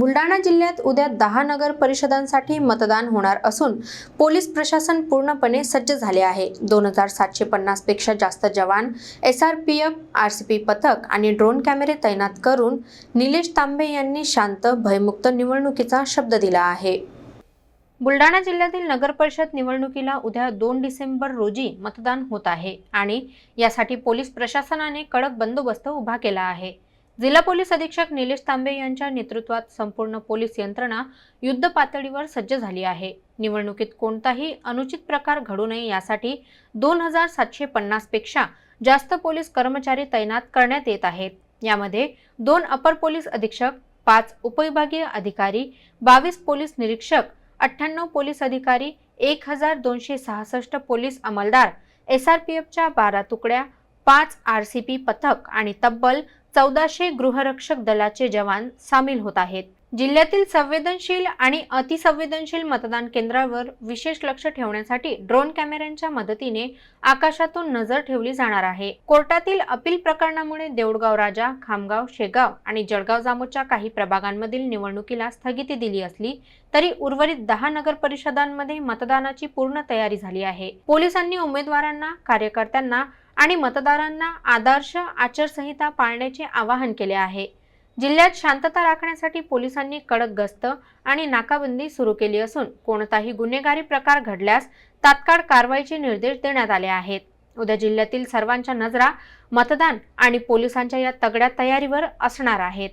बुलढाणा जिल्ह्यात उद्या दहा नगर परिषदांसाठी मतदान होणार असून पोलीस प्रशासन पूर्णपणे सज्ज झाले आहे. दोन हजार सातशे पन्नासपेक्षा जास्त जवान S R P F R C P पथक आणि ड्रोन कॅमेरे तैनात करून निलेश तांबे यांनी शांत भयमुक्त निवडणुकीचा शब्द दिला आहे. बुलढाणा जिल्ह्यातील नगर परिषद निवडणुकीला उद्या दोन डिसेंबर रोजी मतदान होत आहे आणि यासाठी पोलीस प्रशासनाने कडक बंदोबस्त उभा केला आहे. जिल्हा पोलीस अधीक्षक निलेश तांबे यांच्या नेतृत्वात संपूर्ण पोलीस यंत्रणा युद्ध पातळीवर सज्ज झाली आहे. निवडणुकीत कोणताही अनुचित प्रकार घडू नये यासाठी दोन हजार सातशे पन्नासपेक्षा जास्त पोलीस कर्मचारी तैनात करण्यात येत आहेत. यामध्ये दोन अपर पोलीस अधीक्षक पाच उपविभागीय अधिकारी बावीस पोलीस निरीक्षक अठ्ठ्याण्णव पोलीस अधिकारी एक हजार दोनशे सहासष्ट पोलीस अंमलदार एस आर पी एफच्या बारा तुकड्या पाच आर सी पी पथक आणि तब्बल चौदाशे गृहरक्षक दलाचे जवान सामील होत आहेत. जिल्ह्यातील संवेदनशील आणि अतिसंवेदनशील मतदान केंद्रावर विशेष लक्ष ठेवण्यासाठी ड्रोन कॅमेऱ्यांच्या मदतीने आकाशातून नजर ठेवली जाणार आहे. कोर्टातील अपील प्रकरणामुळे देऊळगाव राजा खामगाव शेगाव आणि जळगाव जामोदच्या काही प्रभागांमधील निवडणुकीला स्थगिती दिली असली तरी उर्वरित दहा नगर परिषदांमध्ये मतदानाची पूर्ण तयारी झाली आहे. पोलिसांनी उमेदवारांना कार्यकर्त्यांना आणि मतदारांना आदर्श आचारसंहिता पाळण्याचे आवाहन केले आहे. जिल्ह्यात शांतता राखण्यासाठी पोलिसांनी कडक गस्त आणि नाकाबंदी सुरू केली असून कोणताही गुन्हेगारी प्रकार घडल्यास तात्काळ कारवाईचे निर्देश देण्यात आले आहेत. उद्या जिल्ह्यातील सर्वांच्या नजरा मतदान आणि पोलिसांच्या या तगड्या तयारीवर असणार आहेत.